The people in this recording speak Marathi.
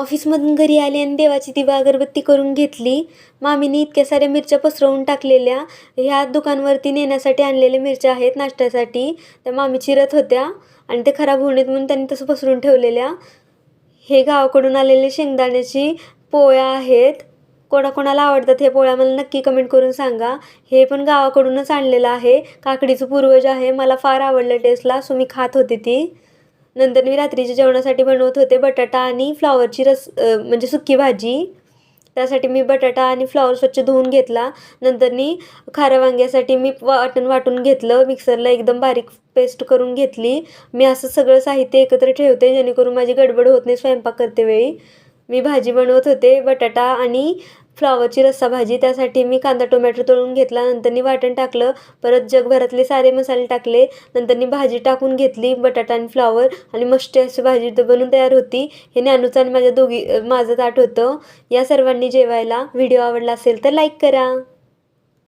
ऑफिसमधून घरी आले आणि देवाची दिवा अगरबत्ती करून घेतली. मामीने इतक्या साऱ्या मिरच्या पसरवून टाकलेल्या. ह्या दुकानवरती नेण्यासाठी आणलेल्या मिरच्या आहेत नाश्त्यासाठी. त्या मामी चिरत होत्या आणि ते खराब होऊ नयेत म्हणून त्यांनी तसं पसरून ठेवलेल्या. हे गावाकडून आलेले शेंगदाण्याची पोळ्या आहेत. कोणाकोणाला आवडतात हे पोळ्या मला नक्की कमेंट करून सांगा. हे पण गावाकडूनच आणलेलं आहे. काकडीचं पूर्वज आहे. मला फार आवडलं टेस्टला सो मी खात होते ती. नंतर मी रात्रीच्या जेवणासाठी बनवत होते बटाटा आणि फ्लॉवरची रस म्हणजे सुकी भाजी. त्यासाठी मी बटाटा आणि फ्लॉवर स्वच्छ धुवून घेतला. नंतर मी खाऱ्या वांग्यासाठी मी वाटण वाटून घेतलं. मिक्सरला एकदम बारीक पेस्ट करून घेतली. मी असं सगळं साहित्य एकत्र ठेवते जेणेकरून माझी गडबड होत नाही स्वयंपाक करते वेळी. मी भाजी बनवत होते बटाटा आणि फ्लॉवरची रस्सा भाजी त्यासाठी मी कांदा टोमॅटो तळून घेतला. नंतरनी वाटण टाकलं. परत जगभरातले सारे मसाले टाकले. नंतरनी भाजी टाकून घेतली बटाटा आणि फ्लॉवर. आणि मस्त अशी भाजी बनून तयार होती. हे ज्ञानूचं आणि माझ्या दोघी माझं ताट होतं. या सर्वांनी जेवायला. व्हिडिओ आवडला असेल तर लाईक करा.